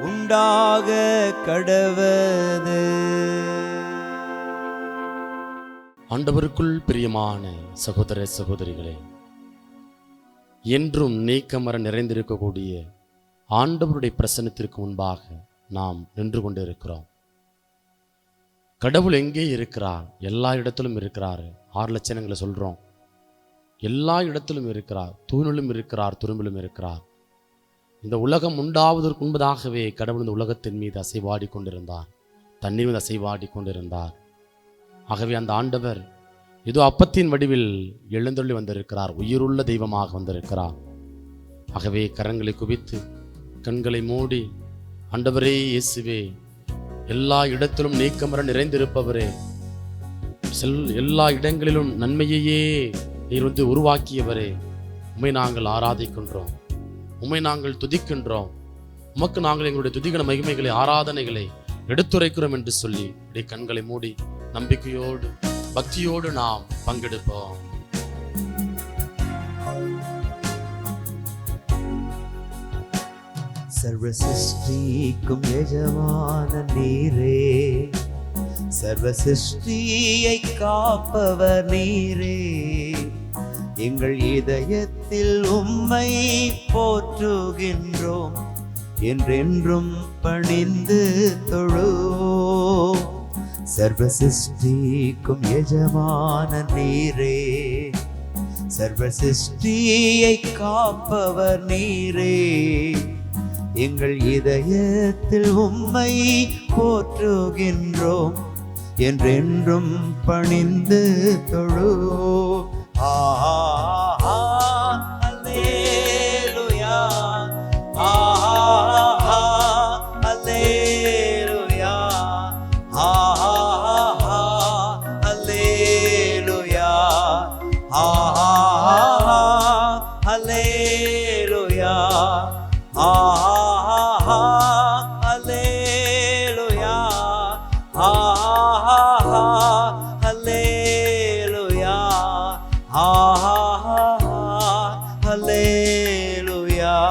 உண்டாக கடவது ஆண்டவருக்குள் பிரியமான சகோதர சகோதரிகளே என்றும் நீக்கமர நிறைந்திருக்கக்கூடிய ஆண்டவருடைய பிரசன்னத்திற்கு முன்பாக நாம் நின்று கொண்டிருக்கிறோம். கடவுள் எங்கே இருக்கிறார்? எல்லா இடத்திலும் இருக்கிறார். ஆறு லட்சணங்களை சொல்கிறோம் எல்லா இடத்திலும் இருக்கிறார். தூணிலும் இருக்கிறார். துரும்பிலும் இருக்கிறார். இந்த உலகம் உண்டாவதற்கு முன்பதாகவே கடவுள் இந்த உலகத்தின் மீது அசைவாடி கொண்டிருந்தார். தண்ணீர் மீது அசைவாடி கொண்டிருந்தார். ஆகவே அந்த ஆண்டவர் இதோ அப்பத்தின் வடிவில் எழுந்தொள்ளி வந்திருக்கிறார். உயிருள்ள தெய்வமாக வந்திருக்கிறார். ஆகவே கரங்களை குவித்து கண்களை மூடி ஆண்டவரே இயேசுவே எல்லா இடத்திலும் நீக்கமர நிறைந்திருப்பவரே செல் எல்லா இடங்களிலும் நன்மையையே நீர் வந்து உருவாக்கியவரே உண்மை நாங்கள் ஆராதிக்கின்றோம். உண்மை நாங்கள் துதிக்கின்றோம். உமக்கு நாங்கள் எங்களுடைய துதிகன மகிமைகளை ஆராதனைகளை எடுத்துரைக்கிறோம் என்று சொல்லி அப்படியே கண்களை மூடி நம்பிக்கையோடு பக்தியோடு நாம் பங்கெடுப்போம். சர்வ சிருஷ்டிக்கும் எஜமான நீரே. சர்வ சிருஷ்டியை காப்பவர் நீரே. எங்கள் இதயத்தில் உம்மை போற்றுகின்றோம். என்றென்றும் பணிந்து தொழுவோம். சர்வ சிருஷ்டிக்கும் எஜமான நீரே. சர்வ சிருஷ்டியை காப்பவர் நீரே. எங்கள் இதயத்தில் உம்மை போற்றுகின்றோம். என்றென்றும் பணிந்து தொழுவோம். ஆ, அல்லேலூயா. ஆ, அல்லேலூயா. ஆ, அல்லேலூயா. ஆ, அல்லேலூயா.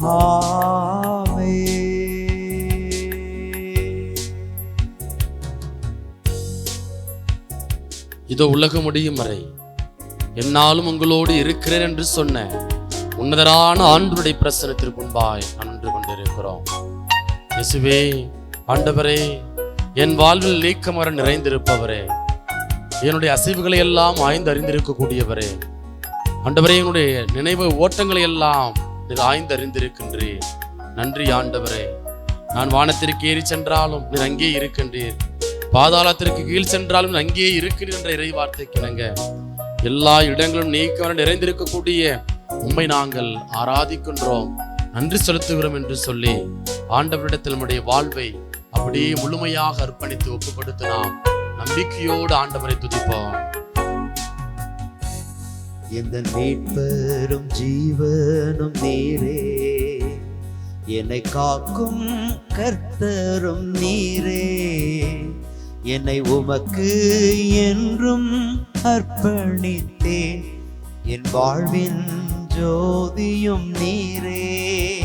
ஆமென். இதோ உலகம் முடியும் வரை என்னாலும் உங்களோடு இருக்கிறேன் என்று சொன்ன உன்னதரான ஆண்டுடைய பிரசனத்திற்கு முன்பாய் அன்று கொண்டிருக்கிறோம். இயேசுவே ஆண்டவரே என் வாழ்வில் நீக்கமர நிறைந்திருப்பவரே என்னுடைய அசைவுகளை எல்லாம் ஆய்ந்து அறிந்திருக்கக்கூடியவரே ஆண்டவரே என்னுடைய நினைவு ஓட்டங்களை எல்லாம் நீர் ஆய்ந்து அறிந்திருக்கின்றீர். நன்றி ஆண்டவரே. நான் வானத்திற்கு ஏறி சென்றாலும் நீர் அங்கே இருக்கின்றீர். பாதாளத்திற்கு கீழ் சென்றாலும் அங்கே இருக்கிறீர் என்ற இறைவார்த்தைக்கு நாங்கள் எல்லா இடங்களும் நீக்க நிறைந்திருக்கக்கூடிய உண்மை நாங்கள் ஆராதிக்கின்றோம். நன்றி செலுத்துகிறோம் என்று சொல்லி ஆண்டவரிடத்தில் நம்முடைய வாழ்வை அப்படியே முழுமையாக அர்ப்பணித்து ஒப்புப்படுத்த நாம் நம்பிக்கையோடு ஆண்டவரை துதிப்போம். எந்த மீட்பெரும் ஜீவனும் நீரே. என்னை காக்கும் கர்த்தரும் நீரே. என்னை உமக்கு என்றும் அர்ப்பணித்தேன். என் வாழ்வின் ஜோதியும் நீரே.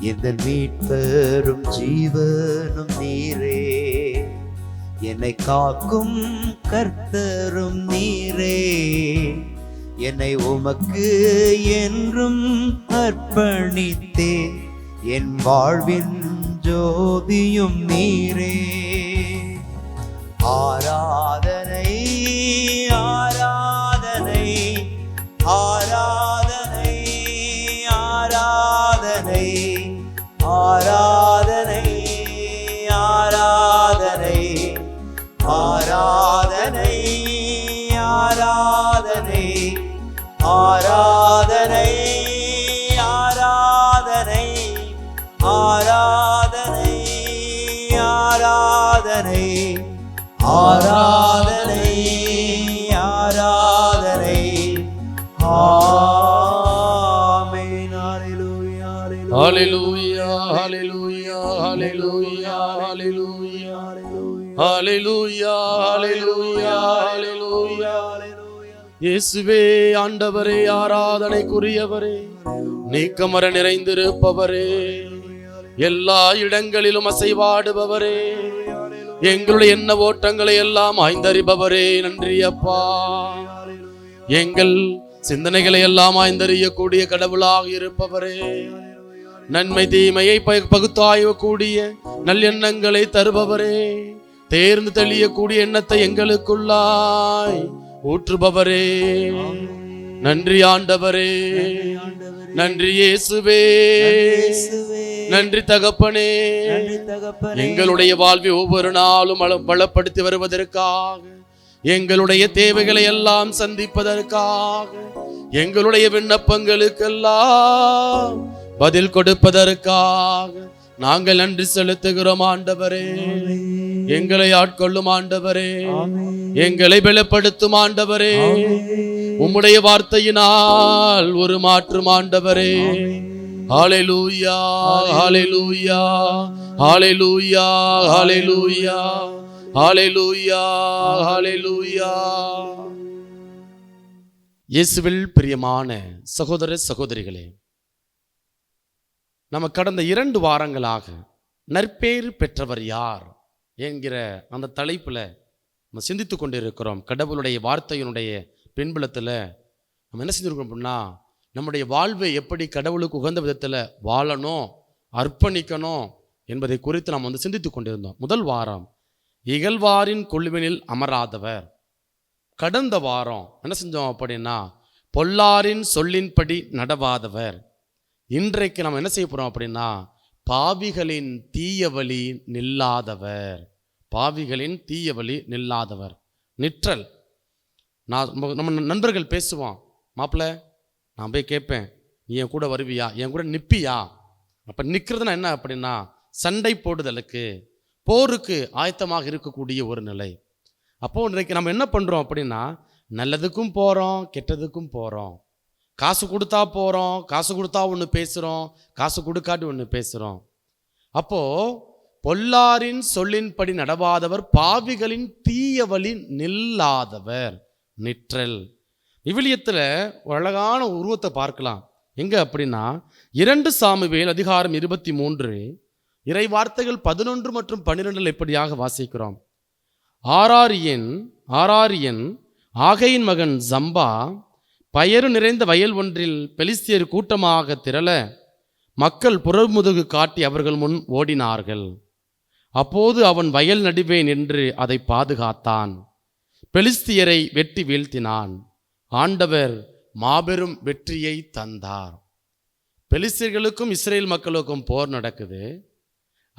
எந்த மீட்பெறும் ஜீவனும் நீரே. என்னை காக்கும் கர்த்தரும் நீரே. என்னை உமக்கு என்றும் அர்ப்பணித்தேன். என் வாழ்வின் ஜோதியும் நீரே. ஆராதனை ஆராதனை ஆராதனை. ஆமென். ஹalleluya ஹalleluya. ஹalleluya ஹalleluya ஹalleluya ஹalleluya. ஹalleluya ஹalleluya இயேசுவே ஆண்டவரே ஆராதனைக்குரியவரே நீக்கமர நிறைந்திருப்பவரே எல்லா இடங்களிலும் அசைவாடுபவரே எங்களுடைய எண்ண ஓட்டங்களை எல்லாம் ஆய்ந்தறிபவரே நன்றி அப்பா எங்கள் சிந்தனைகளை எல்லாம் ஆய்ந்தறியக்கூடிய கடவுளாக இருப்பவரே. நன்மை தீமையை ப- பகுத்தாய்வக்கூடிய நல்லெண்ணங்களை தருபவரே. தேர்ந்து தெளியக்கூடிய எண்ணத்தை எங்களுக்குள்ளாய் ஊற்றுபவரே. நன்றி ஆண்டவரே. நன்றி இயேசுவே. நன்றி தகப்பனே. எங்களுடைய வாழ்வை ஒவ்வொரு நாளும் வளப்படுத்தி வருவதற்காக எங்களுடைய தேவைகளை எல்லாம் சந்திப்பதற்காக எங்களுடைய விண்ணப்பங்களுக்கெல்லாம் பதில் கொடுப்பதற்காக நாங்கள் நன்றி செலுத்துகிறோம் ஆண்டவரே. எங்களை ஆட்கொள்ளும் ஆண்டவரே. எங்களை பலப்படுத்தும் ஆண்டவரே. உம்முடைய வார்த்தையினால் ஒரு மாற்றும் ஆண்டவரே. ஹalleluya ஹalleluya ஹalleluya ஹalleluya ஹalleluya ஹalleluya இயேசுவில் பிரியமான சகோதர சகோதரிகளே நம்ம கடந்த இரண்டு வாரங்களாக நற்பேறு பெற்றவர் யார் என்கிற அந்த தலைப்புல நம்ம சிந்தித்து கொண்டிருக்கிறோம். கடவுளுடைய வார்த்தையினுடைய பின்புலத்தில் நம்ம என்ன செஞ்சுருக்கோம் அப்படின்னா நம்முடைய வாழ்வை எப்படி கடவுளுக்கு உகந்த விதத்தில் வாழணும் அர்ப்பணிக்கணும் என்பதை குறித்து நாம் வந்து சிந்தித்து கொண்டிருந்தோம். முதல் வாரம் இகழ்வாரின் குழுவினில் அமராதவர். கடந்த வாரம் என்ன செஞ்சோம் அப்படின்னா பொல்லாரின் சொல்லின்படி நடவாதவர். இன்றைக்கு நம்ம என்ன செய்ய போகிறோம் அப்படின்னா பாவிகளின் தீய வழி நில்லாதவர். பாவிகளின் தீய வழி நில்லாதவர். நிற்றல். நான் நம்ம- நண்பர்கள் பேசுவோம். மாப்பிள்ள நான் போய் கேட்பேன் நீ என் கூட வருவியா? என் கூட நிற்பியா அப்போ நிற்கிறதுனா என்ன அப்படின்னா சண்டை போடுதலுக்கு போருக்கு ஆயத்தமாக இருக்கக்கூடிய ஒரு நிலை. அப்போது இன்றைக்கு நம்ம என்ன பண்ணுறோம் அப்படின்னா நல்லதுக்கும் போகிறோம் கெட்டதுக்கும் போகிறோம் காசு கொடுத்தா போகிறோம் காசு கொடுத்தா ஒன்று பேசுகிறோம் காசு கொடுக்காட்டி ஒன்று பேசுகிறோம் அப்போது பொல்லாரின் சொல்லின்படி நடவாதவர் பாவிகளின் தீய வழி நில்லாதவர் நிற்றல். விவிலியத்தில் ஒரு அழகான உருவத்தை பார்க்கலாம். எங்கே அப்படின்னா இரண்டு சாமுவேல் அதிகாரம் இருபத்தி மூன்று இறை வார்த்தைகள் பதினொன்று மற்றும் பன்னிரெண்டில் எப்படியாக வாசிக்கிறோம்? ஆராரியன் ஆராரியன் ஆகையின் மகன் ஜம்பா பயறு நிறைந்த வயல் ஒன்றில் பெலிஸ்தியர் கூட்டமாக திரள மக்கள் புறமுதுகு காட்டி அவர்கள் முன் ஓடினார்கள். அப்போது அவன் வயல் நடுவே நின்று அதை பாதுகாத்தான். பெலிஸ்தியரை வெட்டி வீழ்த்தினான். ஆண்டவர் மாபெரும் வெற்றியை தந்தார். பெலிஸ்தியர்களுக்கும் இஸ்ரேல் மக்களுக்கும் போர் நடக்குது.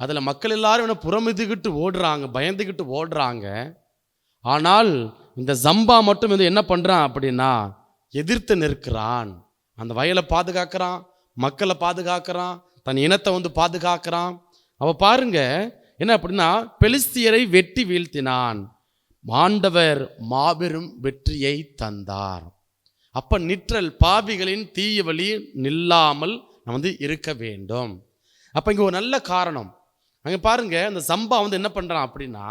அதில் மக்கள் எல்லாரும் இவனை புறமிதுகிட்டு ஓடுறாங்க பயந்துக்கிட்டு ஓடுறாங்க. ஆனால் இந்த ஜம்பா மட்டும் வந்து என்ன பண்ணுறான் அப்படின்னா எதிர்த்து நிற்கிறான். அந்த வயலை பாதுகாக்கிறான் மக்களை பாதுகாக்கிறான் தன் இனத்தை வந்து பாதுகாக்கிறான். அவள் பாருங்க என்ன அப்படின்னா பெலிஸ்தியரை வெட்டி வீழ்த்தினான். ஆண்டவர் மாபெரும் வெற்றியை தந்தார். அப்போ நிற்றல் பாவிகளின் தீய வழி நில்லாமல் நம்ம வந்து இருக்க வேண்டும். அப்போ இங்கே ஒரு நல்ல காரணம். அங்கே பாருங்க அந்த சம்பா வந்து என்ன பண்ணுறான் அப்படின்னா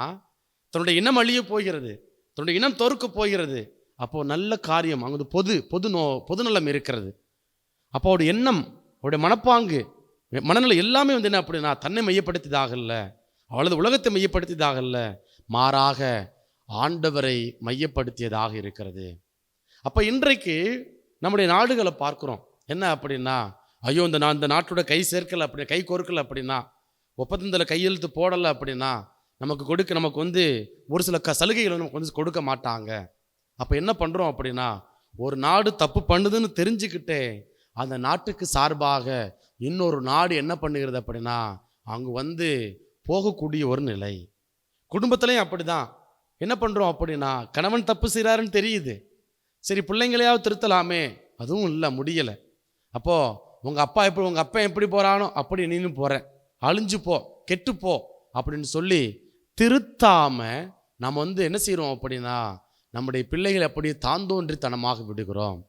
தன்னுடைய இனம் அழிய போகிறது தன்னுடைய இனம் தோற்க போகிறது. அப்போது நல்ல காரியம் அங்கே பொது பொது நோ பொதுநலம் இருக்கிறது. அப்போ அவருடைய எண்ணம் அவருடைய மனப்பாங்கு மனநிலை எல்லாமே வந்து என்ன அப்படின்னா தன்னை மையப்படுத்தியதாக இல்லை அவளது உலகத்தை மையப்படுத்தியதாக இல்லை மாறாக ஆண்டவரை மையப்படுத்தியதாக இருக்கிறது. அப்போ இன்றைக்கு நம்முடைய நாடுகளை பார்க்குறோம். என்ன அப்படின்னா ஐயோ இந்த நான் இந்த நாட்டோட கை சேர்க்கலை அப்படி கை கோர்க்கலை அப்படின்னா ஒப்பந்தத்தில் கையெழுத்து போடலை அப்படின்னா நமக்கு கொடுக்க நமக்கு வந்து ஒரு சில க சலுகைகளை நமக்கு வந்து கொடுக்க மாட்டாங்க. அப்போ என்ன பண்ணுறோம் அப்படின்னா ஒரு நாடு தப்பு பண்ணுதுன்னு தெரிஞ்சுக்கிட்டே அந்த நாட்டுக்கு சார்பாக இன்னொரு நாடு என்ன பண்ணுகிறது அப்படின்னா அங்கே வந்து போகக்கூடிய ஒரு நிலை. குடும்பத்துலேயும் அப்படிதான். என்ன பண்ணுறோம் அப்படின்னா கணவன் தப்பு செய்கிறாருன்னு தெரியுது. சரி பிள்ளைங்களையாவது திருத்தலாமே. அதுவும் இல்லை முடியலை. அப்போது உங்கள் அப்பா எப்படி உங்கள் அப்பா எப்படி போகிறானோ அப்படி நீனும் போகிறேன் அழிஞ்சு போ கெட்டுப்போ அப்படின்னு சொல்லி திருத்தாம நம்ம வந்து என்ன செய்கிறோம் அப்படின்னா நம்முடைய பிள்ளைகள் அப்படியே தாந்தோன்றித்தனமாக விடுகிறோம்.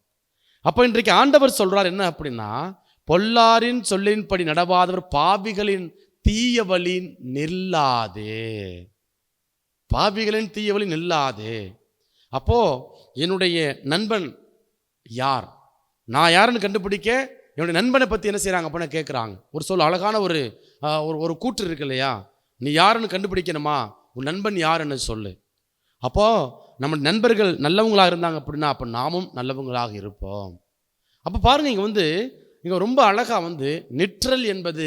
அப்போ இன்றைக்கு ஆண்டவர் சொல்றார் என்ன அப்படின்னா பொல்லாரின் சொல்லின்படி நடவாதவர் பாவிகளின் தீய வழி நில்லாதே. பாபிகளின் தீயவழி நில்லாதே. அப்போது என்னுடைய நண்பன் யார்? நான் யாருன்னு கண்டுபிடிக்க என்னுடைய நண்பனை பற்றி என்ன செய்கிறாங்க அப்படின்னு கேட்குறாங்க ஒரு சொல் அழகான ஒரு ஒரு ஒரு கூற்று இருக்கு இல்லையா? நீ யாருன்னு கண்டுபிடிக்கணுமா? உன் நண்பன் யாருன்னு சொல்லு. அப்போது நம்ம நண்பர்கள் நல்லவங்களாக இருந்தாங்க அப்படின்னா அப்போ நாமும் நல்லவங்களாக இருப்போம். அப்போ பாருங்கள் இங்கே வந்து இங்கே ரொம்ப அழகாக வந்து நிற்றல் என்பது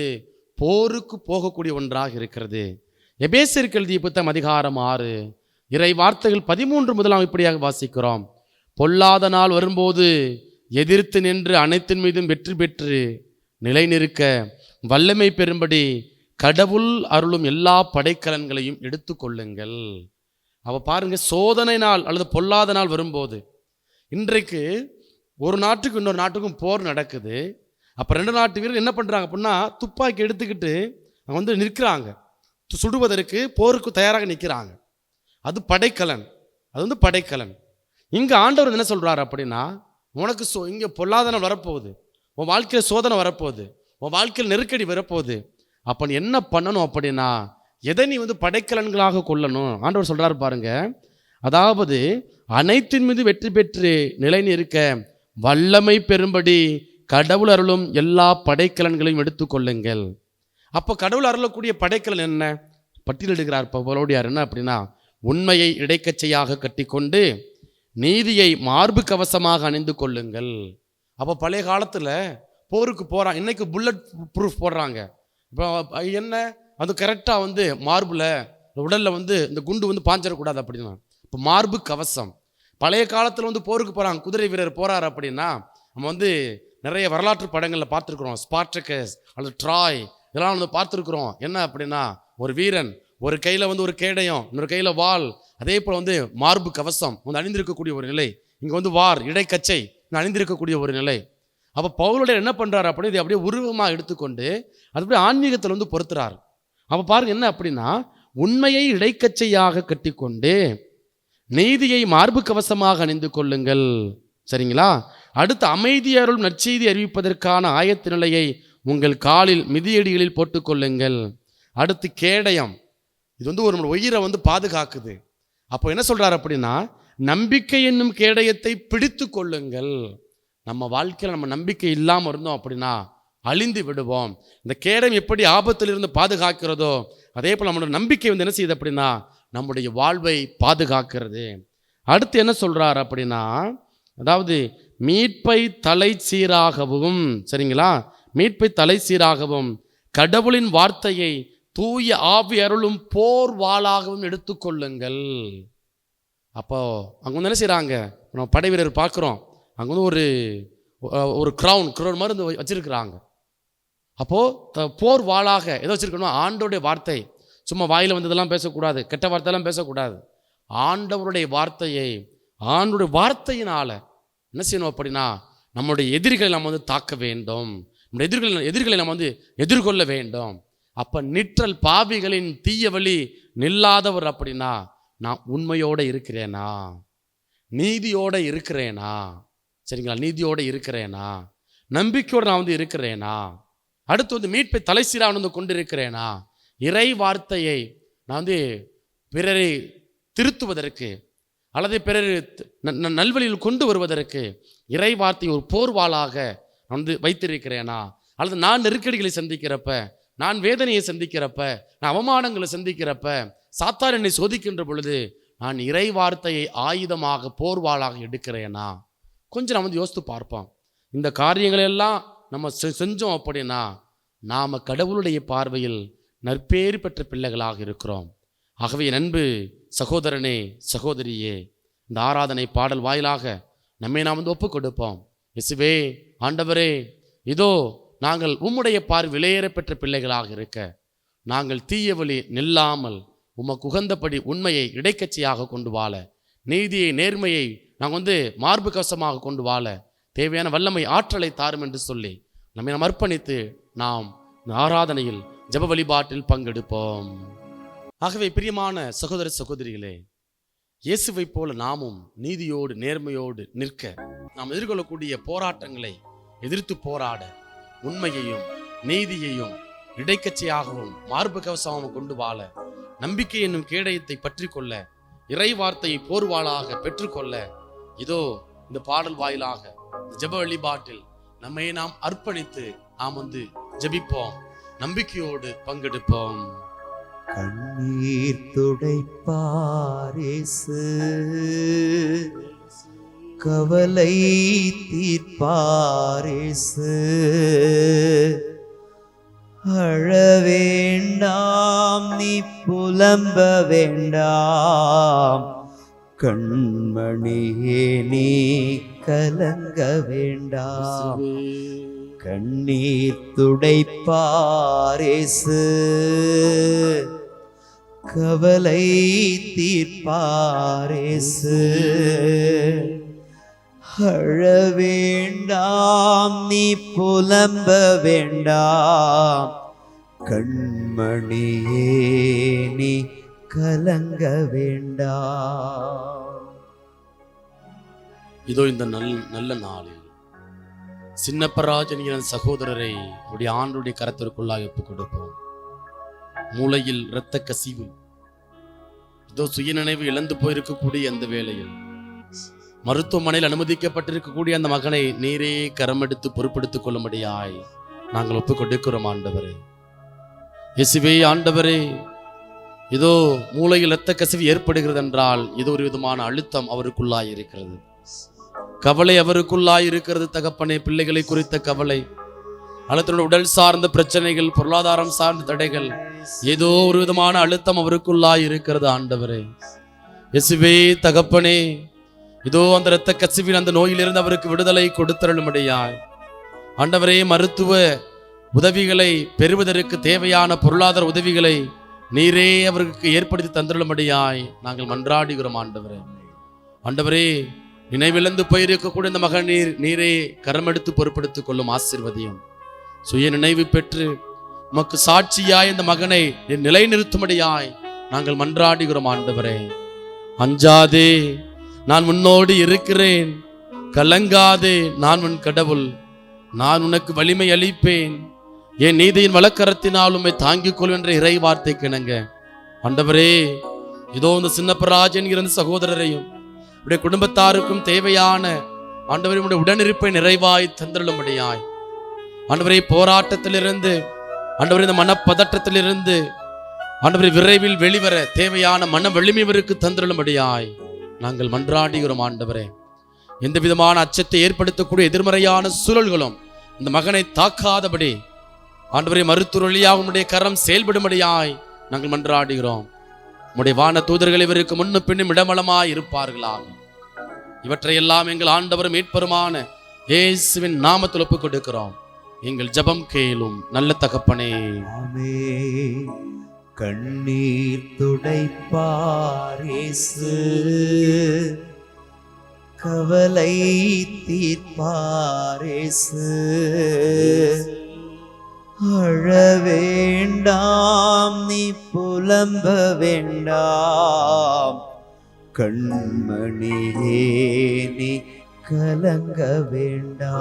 போருக்கு போகக்கூடிய ஒன்றாக இருக்கிறது. எபேசியருக்கு எழுதிய புத்தகம் அதிகாரம் ஆறு. இறை வார்த்தைகள் பதிமூன்று முதலாம் இப்படியாக வாசிக்கிறோம். பொல்லாத நாள் வரும்போது எதிர்த்து நின்று அனைத்தின் மீதும் வெற்றி பெற்று நிலை நிற்க வல்லமை பெறும்படி கடவுள் அருளும் எல்லா படைக்கலன்களையும் எடுத்துக்கொள்ளுங்கள் அவ பாருங்க சோதனை நாள் அல்லது பொல்லாத நாள் வரும்போது இன்றைக்கு ஒரு நாட்டுக்கு இன்னொரு நாட்டுக்கும் போர் நடக்குது. அப்போ ரெண்டு நாட்டு வீரர்கள் என்ன பண்ணுறாங்க அப்படின்னா துப்பாக்கி எடுத்துக்கிட்டு அவங்க வந்து நிற்கிறாங்க. சுடுவதற்கு போருக்கு தயாராக நிற்கிறாங்க. அது படைக்கலன். அது வந்து படைக்கலன். இங்கே ஆண்டவர் என்ன சொல்கிறார் அப்படின்னா உனக்கு சோ இங்கே பொல்லாதனம் வரப்போகுது. உன் வாழ்க்கையில் சோதனை வரப்போகுது. உன் வாழ்க்கையில் நெருக்கடி வரப்போகுது. அப்போ நீ என்ன பண்ணணும் அப்படின்னா எதை நீ வந்து படைக்கலன்களாக கொள்ளணும் ஆண்டவர் சொல்கிறாரு பாருங்க. அதாவது அனைத்தின் மீது வெற்றி பெற்று நிலை நிற்க வல்லமை பெறும்படி கடவுள் அருளும் எல்லா படைக்கலன்களையும் எடுத்துக்கொள்ளுங்கள். அப்போ கடவுள் அருளக்கூடிய படைக்கலன் என்ன? பட்டியலிடுகிறார் பவுலோடியார் என்ன அப்படின்னா உண்மையை இடைக்கச்சையாக கட்டிக்கொண்டு நீதியை மார்பு கவசமாக அணிந்து கொள்ளுங்கள். அப்போ பழைய காலத்தில் போருக்கு போகிறான் இன்னைக்கு புல்லட் ப்ரூஃப் போடுறாங்க. இப்போ என்ன? அது கரெக்டாக வந்து மார்பில் உடலில் வந்து இந்த குண்டு வந்து பாஞ்சிடக்கூடாது அப்படின்னா. இப்போ மார்பு கவசம். பழைய காலத்தில் வந்து போருக்கு போகிறாங்க குதிரை வீரர் போகிறார் அப்படின்னா நம்ம வந்து நிறைய வரலாற்று படங்களில் பார்த்துருக்குறோம். ஸ்பார்டக்கஸ் அல்லது ட்ராய் இதெல்லாம் வந்து பார்த்துருக்குறோம். என்ன அப்படின்னா ஒரு வீரன் ஒரு கையில் வந்து ஒரு கேடயம் இன்னொரு கையில் வால் அதே போல் வந்து மார்பு கவசம் வந்து அணிந்திருக்கக்கூடிய ஒரு நிலை. இங்கே வந்து வார் இடைக்கச்சை அணிந்திருக்கக்கூடிய ஒரு நிலை. அப்போ பவுலோட என்ன பண்ணுறாரு அப்படின்னு இதை அப்படியே உருவமாக எடுத்துக்கொண்டு அது அப்படியே ஆன்மீகத்தில் வந்து பொறுத்துறாரு அப்போ பாருங்க என்ன அப்படின்னா உண்மையை இடைக்கச்சையாக கட்டிக்கொண்டு நீதியை மார்பு கவசமாக அணிந்து கொள்ளுங்கள். சரிங்களா? அடுத்து அமைதி அருள் நற்செய்தி அறிவிப்பதற்கான ஆயத்த நிலையை உங்கள் காலில் மிதியடிகளில் போட்டுக்கொள்ளுங்கள். அடுத்து கேடயம். இது வந்து ஒரு உயிரை வந்து பாதுகாக்குது. அப்போ என்ன சொல்கிறார் அப்படின்னா நம்பிக்கை என்னும் கேடயத்தை பிடித்து கொள்ளுங்கள் நம்ம வாழ்க்கையில் நம்ம நம்பிக்கை இல்லாமல் இருந்தோம் அப்படின்னா அழிந்து விடுவோம். இந்த கேடயம் எப்படி ஆபத்திலிருந்து பாதுகாக்கிறதோ அதே போல் நம்மளோட நம்பிக்கை வந்து என்ன செய்யுது அப்படின்னா நம்முடைய வாழ்வை பாதுகாக்கிறது. அடுத்து என்ன சொல்கிறார் அப்படின்னா அதாவது மீட்பை தலை சீராகவும் சரிங்களா? மீட்பை தலை சீராகவும் கடவுளின் வார்த்தையை தூய ஆவி அருளும் போர் வாளாகவும் எடுத்துக்கொள்ளுங்கள். அப்போ அங்கே வந்து என்ன செய்கிறாங்க நம்ம படை வீரர் பார்க்குறோம். அங்கே வந்து ஒரு ஒரு க்ரௌன் க்ரௌன் மாதிரி வந்து வச்சிருக்கிறாங்க. அப்போது போர் வாளாக எதை வச்சுருக்கணும் ஆண்டோடைய வார்த்தை. சும்மா வாயில் வந்ததெல்லாம் பேசக்கூடாது கெட்ட வார்த்தையெல்லாம் பேசக்கூடாது. ஆண்டவருடைய வார்த்தையை ஆண்டுடைய வார்த்தையினால் என்ன செய்யணும் அப்படின்னா நம்முடைய எதிரிகளை நம்ம வந்து தாக்க வேண்டும். நம்முடைய எதிர்களை எதிர்களை நம்ம வந்து எதிர்கொள்ள வேண்டும். அப்போ நிற்றல் பாவிகளின் தீய வழி நில்லாதவர் அப்படின்னா நான் உண்மையோடு இருக்கிறேனா? நீதியோடு இருக்கிறேனா? சரிங்களா? நீதியோடு இருக்கிறேனா? நம்பிக்கையோடு நான் வந்து இருக்கிறேனா? அடுத்து வந்து மீட்பை தலைசீராக வந்து கொண்டிருக்கிறேனா? இறை வார்த்தையை நான் வந்து பிறரை திருத்துவதற்கு அல்லது பிறர் ந- நல்வழியில் கொண்டு வருவதற்கு இறை வார்த்தை ஒரு போர்வாளாக வந்து வைத்திருக்கிறேனா? அல்லது நான் நெருக்கடிகளை சந்திக்கிறப்ப நான் வேதனையை சந்திக்கிறப்ப நான் அவமானங்களை சந்திக்கிறப்ப சாத்தார் என்னை சோதிக்கின்ற பொழுது நான் இறை வார்த்தையை ஆயுதமாக போர்வாளாக எடுக்கிறேனா? கொஞ்சம் நம்ம வந்து யோசித்து பார்ப்போம் இந்த காரியங்களெல்லாம் நம்ம செ- செஞ்சோம் அப்படின்னா நாம் கடவுளுடைய பார்வையில் நற்பேறு பெற்ற பிள்ளைகளாக இருக்கிறோம். ஆகவே நண்பு சகோதரனே சகோதரியே இந்த ஆராதனை பாடல் வாயிலாக நம்மை நாம் வந்து ஒப்புக் கொடுப்போம் இசுவே ஆண்டவரே இதோ நாங்கள் உம்முடைய பார் விலையேற பெற்ற பிள்ளைகளாக இருக்க நாங்கள் தீய வழி நில்லாமல் உமக்கு உகந்தபடி உண்மையை இடைக்கட்சியாக கொண்டு வாழ நீதியை நேர்மையை நாங்கள் வந்து மார்பு கவசமாக கொண்டு வாழ தேவையான வல்லமை ஆற்றலை தாரும் என்று சொல்லி நம்மை நாம் அர்ப்பணித்து நாம் ஆராதனையில் ஜெப வழிபாட்டில் பங்கெடுப்போம். ஆகவே பிரியமான சகோதர சகோதரிகளே இயேசுவைப் போல நாமும் நீதியோடு நேர்மையோடு நிற்க நாம் எதிர்கொள்ளக்கூடிய போராட்டங்களை எதிர்த்து போராட உண்மையையும் நீதியையும் இடைக்கட்சியாகவும் மார்பு கவசமாகவும் கொண்டு வாழ நம்பிக்கை என்னும் கேடயத்தை பற்றி கொள்ள இறை வார்த்தையை போர்வாளாக பெற்றுக்கொள்ள இதோ இந்த பாடல் வாயிலாக இந்த ஜெப வழிபாட்டில் நம்மை நாம் அர்ப்பணித்து நாம் வந்து ஜெபிப்போம் நம்பிக்கையோடு பங்கெடுப்போம். கண்ணீர் துடைப்பாரேசு கவலை தீர்ப்பாரேசு. அழ வேண்டாம் நீ புலம்ப வேண்டாம். கண்மணியே நீ கலங்க வேண்டாம். கண்ணீர் துடைப்பாரேசு. கவலை தீர்ப்பாரேசு. அழ வேண்டாம் நீ புலம்ப வேண்டாம். கண்மணியே நீ கலங்க வேண்டாம். இதோ இந்த நல் நல்ல நாளில் சின்னப்பராஜன் என்கிற சகோதரரை அவருடைய ஆண்டுடைய கரத்திற்குள்ளாக ஒப்புக் கொடுப்போம். மூளையில் இரத்த கசிவு. இதோ சுயநினைவு இழந்து போயிருக்கக்கூடிய அந்த வேளையில் மருத்துவமனையில் அனுமதிக்கப்பட்டிருக்கக்கூடிய அந்த மகனை நீரே கரமெடுத்து பொறுப்பெடுத்துக் கொள்ளும்படியாய் நாங்கள் ஒப்புக்கொண்டிருக்கிறோம் கொடுக்கிறோம் ஆண்டவரே. இயேசுவே ஆண்டவரே இதோ மூளையில் இரத்த கசிவு ஏற்படுகிறது என்றால் இது ஒரு விதமான அழுத்தம் அவருக்குள்ளாய் இருக்கிறது. கவலை அவருக்குள்ளாய் இருக்கிறது தகப்பனே பிள்ளைகளை குறித்த கவலை. அல்லது உடல் சார்ந்த பிரச்சனைகள் பொருளாதாரம் சார்ந்த தடைகள் ஏதோ ஒரு விதமான அழுத்தம் அவருக்குள்ளாய் இருக்கிறது ஆண்டவரே. இயேசுவே தகப்பனே இதோ அந்த இரத்த கசிவின் அந்த நோயிலிருந்து அவருக்கு விடுதலை கொடுத்தருளும்படியாய். ஆண்டவரே மருத்துவ உதவிகளை பெறுவதற்கு தேவையான பொருளாதார உதவிகளை நீரே அவருக்கு ஏற்படுத்தி தந்துள்ளபடியாய் நாங்கள் மன்றாடுகிறோம் ஆண்டவரே. ஆண்டவரே நினைவிழந்து போயிருக்கக்கூடிய இந்த மகன் நீர் நீரே கரமெடுத்து பொறுப்படுத்திக் கொள்ளும் ஆசீர்வதியும். சுய நினைவு பெற்று உமக்கு சாட்சியாய் இந்த மகனை நிலைநிறுத்தும்படியாய் நாங்கள் மன்றாடுகிறோம் ஆண்டவரே. அஞ்சாதே நான் உன்னோடு இருக்கிறேன். கலங்காதே நான் உன் கடவுள். நான் உனக்கு வலிமை அளிப்பேன். என் நீதியின் வழக்கரத்தினால் உம்மை தாங்கிக் கொள்வென்ற இறை வார்த்தை கிணங்க ஆண்டவரே இதோ இந்த சின்னப்பராஜன் இருந்த சகோதரரையும் உடைய குடும்பத்தாருக்கும் தேவையான ஆண்டவரே உடைய உடனிருப்பை நிறைவாய் தந்திருளும்படியாய். ஆண்டவரே போராட்டத்திலிருந்து ஆண்டவரே இந்த மனப்பதற்றத்திலிருந்து ஆண்டவரை விரைவில் வெளிவர தேவையான மன வலிமை இவருக்கு தந்திருளும்படியாய். நாங்கள் மன்றாடுகிறோம் ஆண்டவரே. எந்த விதமான அச்சத்தை ஏற்படுத்தக்கூடிய எதிர்மறையான சூழல்களும் இந்த மகனை தாக்காதபடி ஆண்டவரே மருத்துவ வழியாக கரம் செயல்படும்படியாய் நாங்கள் மன்றாடுகிறோம். உம்முடைய வான தூதர்கள் இவருக்கு முன்னு பின்னும் இடமளமாய் இருப்பார்களாக இவற்றையெல்லாம் எங்கள் ஆண்டவரும் மீட்பருமான இயேசுவின் நாமத்தில் ஒப்புக் கொடுக்கிறோம் எங்கள் ஜெபம் கேளும் நல்ல தகப்பனே. ஆமே கண்ணீர் துடைப்பாரேசு கவலை தீர்ப்பாரேசு அழ வேண்டாம் நீ புலம்ப வேண்டாம். கண்மணியே நீ கலங்க வேண்டாம்.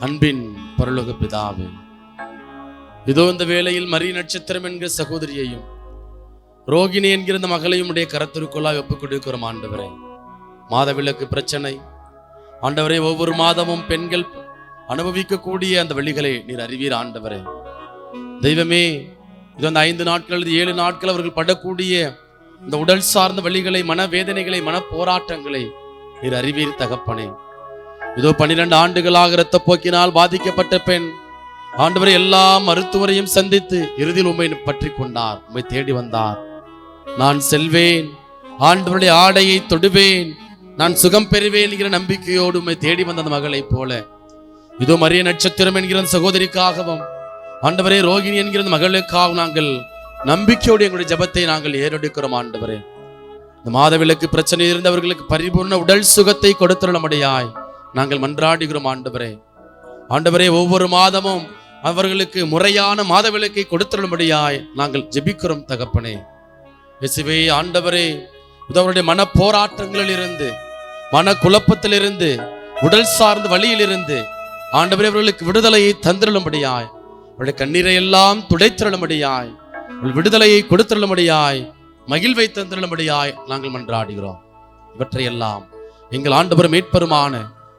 அன்பின் பரலோக பிதாவே இதோ இந்த வேளையில் மரி நட்சத்திரம் என்கிற சகோதரியையும் ரோகிணி என்கிற இந்த மகளையும் உடைய கரத்திற்குள்ளாய் ஒப்புக் கொடுக்கிறோம் ஆண்டவரே. மாதவிலக்கு பிரச்சனை. ஆண்டவரே ஒவ்வொரு மாதமும் பெண்கள் அனுபவிக்கக்கூடிய அந்த வழிகளை நீர் அறிவீர் ஆண்டவரே. தெய்வமே இது அந்த ஐந்து நாட்கள் அல்லது ஏழு நாட்கள் அவர்கள் படக்கூடிய இந்த உடல் சார்ந்த வழிகளை மனவேதனைகளை மன போராட்டங்களை நீர் அறிவீர் தகப்பனே. இதோ பன்னிரண்டு ஆண்டுகளாக இரத்த போக்கினால் பாதிக்கப்பட்ட பெண் ஆண்டவரை எல்லா மருத்துவரையும் சந்தித்து இறுதியில் உண்மை பற்றி கொண்டார் உண்மை தேடி வந்தார். நான் செல்வேன் ஆண்டவருடைய ஆடையை தொடுவேன் நான் சுகம் பெறுவேன் என்கிற நம்பிக்கையோடு உண்மை தேடி வந்த அந்த மகளைப் போல. இதோ மரிய நட்சத்திரம் என்கிற சகோதரிக்காகவும் ஆண்டவரே ரோகிணி என்கிற மகளுக்காகவும் நாங்கள் நம்பிக்கையோடு எங்களுடைய ஜெபத்தை நாங்கள் ஏறெடுக்கிறோம் ஆண்டவரே. இந்த மாதவிலக்கு பிரச்சனை இருந்தவர்களுக்கு பரிபூர்ண உடல் சுகத்தை கொடுத்துள்ளபடியாய் நாங்கள் மன்றாடுகிறோம் ஆண்டவரே. ஆண்டவரே ஒவ்வொரு மாதமும் அவர்களுக்கு முறையான மாதவிலக்கை கொடுத்துள்ளபடியாய் நாங்கள் ஜெபிக்கிறோம் தகப்பனே. இயேசுவே ஆண்டவரே அவருடைய மன போராட்டங்களிலிருந்து மன குழப்பத்திலிருந்து உடல் சார்ந்த வழியிலிருந்து ஆண்டவரே அவர்களுக்கு விடுதலையை தந்திருளும்படியாய் அவருடைய கண்ணீரை எல்லாம் துடைத்திருளும்படியாய் விடுதலையை கொடுத்திருளும்படியாய் மகிழ்வை தந்திருளும்படியாய் நாங்கள் மன்றாடுகிறோம். இவற்றையெல்லாம் எங்கள் ஆண்டவர் மீட்பெருமான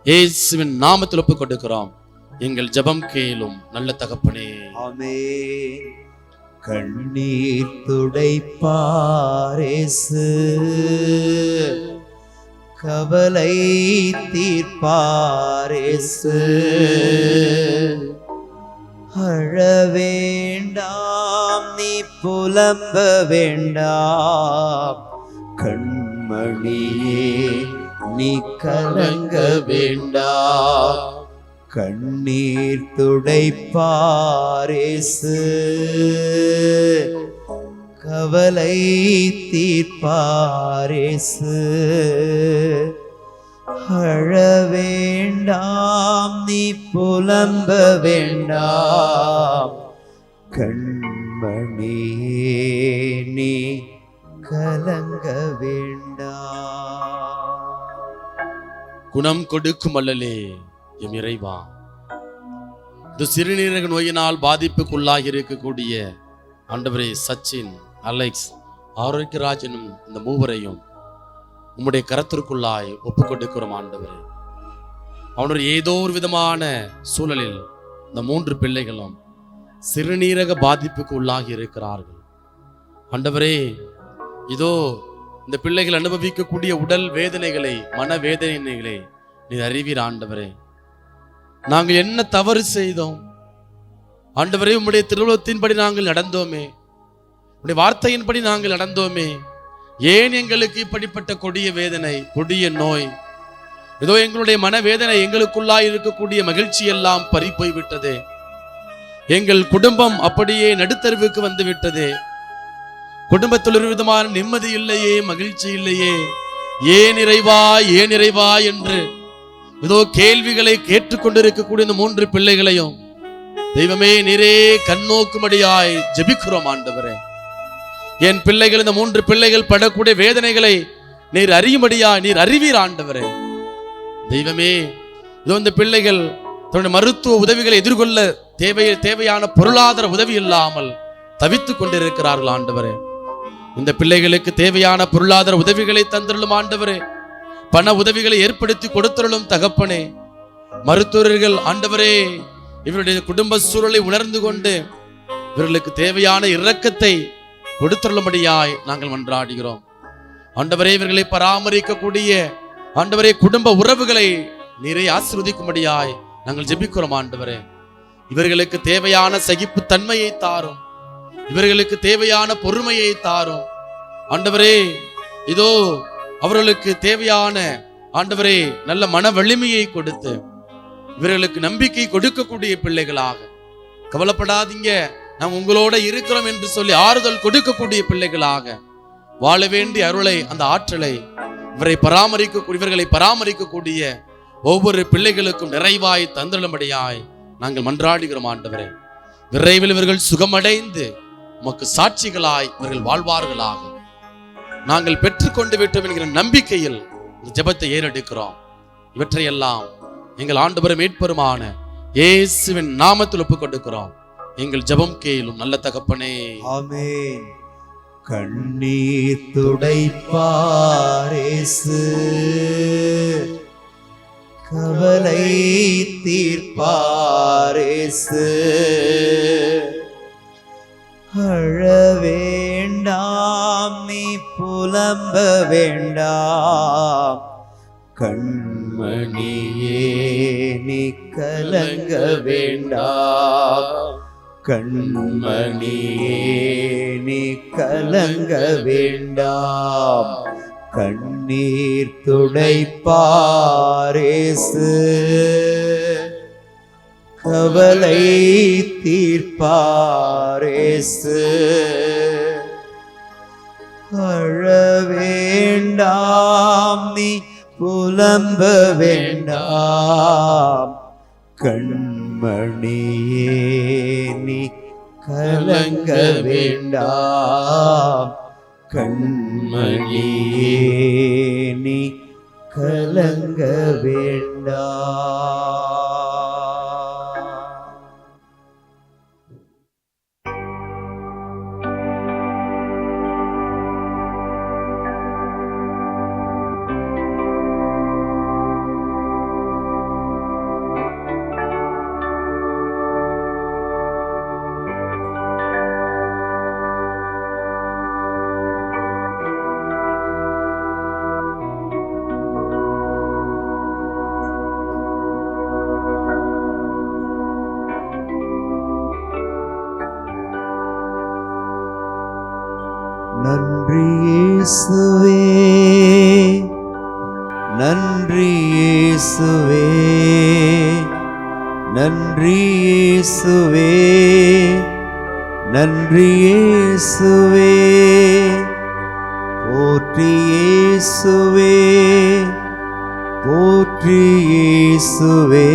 இயேசுவின் நாமத்தில் ஒப்புக் கொடுக்கிறோம் எங்கள் ஜெபம் கேளும் நல்ல தகப்பனே. ஆமே கண்ணீர் துடைப்பாரேசு. கவலை தீர்ப்பாரேசு. அழ வேண்டாம் நீ புலம்ப வேண்டாம். கண்மணியே நீ கலங்க வேண்டா. கண்ணீர் துடைப்பாரேசு கவலை தீர்ப்பாரேசு அழ வேண்டாம் நீ புலம்ப வேண்டாம். கண்மணியே நீ கலங்க வேண்டாம். குணம் கொடுக்கும் அல்லலே எம் இறைவா. இந்த சிறுநீரக நோயினால் பாதிப்புக்குள்ளாகி இருக்கக்கூடிய ஆண்டவரே சச்சின் அலெக்ஸ் ஆரோக்கியராஜ் எனும் இந்த மூவரையும் உம்முடைய கரத்திற்குள்ளாய் ஒப்புக் கொடுக்கிறோம் ஆண்டவரே. அவனுடைய ஏதோ ஒரு விதமான சூழலில் இந்த மூன்று பிள்ளைகளும் சிறுநீரக பாதிப்புக்கு உள்ளாகி இருக்கிறார்கள். ஆண்டவரே இதோ இந்த பிள்ளைகள் அனுபவிக்கக்கூடிய உடல் வேதனைகளை மன வேதனைகளை நீ அறிவீர் ஆண்டவரே. நாங்கள் என்ன தவறு செய்தோம்? ஆண்டவரே உம்முடைய திருவுளத்தின்படி நாங்கள் நடந்தோமே. உடைய வார்த்தையின்படி நாங்கள் நடந்தோமே. ஏன் எங்களுக்கு இப்படிப்பட்ட கொடிய வேதனை கொடிய நோய்? ஏதோ எங்களுடைய மனவேதனை எங்களுக்குள்ளா இருக்கக்கூடிய மகிழ்ச்சி எல்லாம் பறி போய்விட்டது எங்கள் குடும்பம் அப்படியே நடுத்தருவுக்கு வந்து விட்டதே குடும்பத்தில் ஒரு விதமான நிம்மதி இல்லையே மகிழ்ச்சி இல்லையே. ஏன் நிறைவா ஏன் நிறைவா என்று ஏதோ கேள்விகளை கேட்டுக்கொண்டிருக்கக்கூடிய இந்த மூன்று பிள்ளைகளையும் தெய்வமே நீரே கண்ணோக்குமடியாய் ஜெபிக்கிறோம் ஆண்டவரே. என் பிள்ளைகள் இந்த மூன்று பிள்ளைகள் படக்கூடிய வேதனைகளை நீர் அறியும்படியா நீர் அறிவீர் ஆண்டவரே. தெய்வமே இதோ இந்த பிள்ளைகள் தன்னுடைய மருத்துவ உதவிகளை எதிர்கொள்ள தேவை தேவையான பொருளாதார உதவி இல்லாமல் தவித்துக் கொண்டிருக்கிறார்கள் ஆண்டவரே. இந்த பிள்ளைகளுக்கு தேவையான பொருளாதார உதவிகளை தந்துள்ளும் ஆண்டவரே. பண உதவிகளை ஏற்படுத்தி கொடுத்தருளும் தகப்பனே. மருத்துவர்கள் ஆண்டவரே இவருடைய குடும்ப சூழலை உணர்ந்து கொண்டு இவர்களுக்கு தேவையான இரக்கத்தை கொடுத்துள்ளபடியாய் நாங்கள் மன்றாடுகிறோம். ஆண்டவரே இவர்களை பராமரிக்கக்கூடிய ஆண்டவரே குடும்ப உறவுகளை நீரை ஆசிர்வதிக்கும்படியாய் நாங்கள் ஜெபிக்கிறோம் ஆண்டவரே. இவர்களுக்கு தேவையான சகிப்பு தன்மையை தாரும். இவர்களுக்கு தேவையான பொறுமையை தாரும். ஆண்டவரே இதோ அவர்களுக்கு தேவையான ஆண்டவரே நல்ல மன வலிமையை கொடுத்து இவர்களுக்கு நம்பிக்கை கொடுக்கக்கூடிய பிள்ளைகளாக. கவலைப்படாதீங்க நாம் உங்களோட இருக்கிறோம் என்று சொல்லி ஆறுதல் கொடுக்கக்கூடிய பிள்ளைகளாக. வாழ வேண்டிய அருளை அந்த ஆற்றலை இவரை பராமரிக்க இவர்களை பராமரிக்கக்கூடிய ஒவ்வொரு பிள்ளைகளுக்கும் நிறைவாய் தந்திரும்படியாய் நாங்கள் மன்றாடுகிறோம் ஆண்டவரே. விரைவில் இவர்கள் சுகமடைந்து உமக்கு சாட்சிகளாய் இவர்கள் வாழ்வார்களாக. நாங்கள் பெற்றுக்கொண்டு விட்டோம் என்கிற நம்பிக்கையில் இந்த ஜெபத்தை ஏறெடுக்கிறோம். இவற்றையெல்லாம் எங்கள் ஆண்டவரும் மீட்பெருமான இயேசுவின் நாமத்தில் ஒப்புக் கொடுக்கிறோம் எங்கள் ஜெபம் கேளும் நல்ல தகப்பனே. ஆமே கண்ணீர் துடைப்பாரேசு கவலை தீர்ப்பாரேசு நம்ப வேண்டாம். கண்மணியே நீ கலங்க வேண்டாம். கண்மணியே நீ கலங்க வேண்டாம். கண்ணீர் துடைப்பாரேசு கவலை தீர்ப்பாரேசு அழ வேண்டாம் நீ புலம்ப வேண்டாம். கண்மணியே நீ கலங்க வேண்டாம். கண்மணியே நீ கலங்க வேண்டாம். நன்றி இயேசுவே. நன்றி இயேசுவே. போற்றி இயேசுவே. போற்றி இயேசுவே.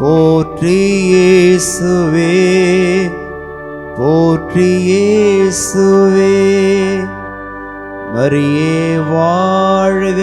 போற்றி இயேசுவே. போற்றி இயேசுவே. மரியே வாழ்க.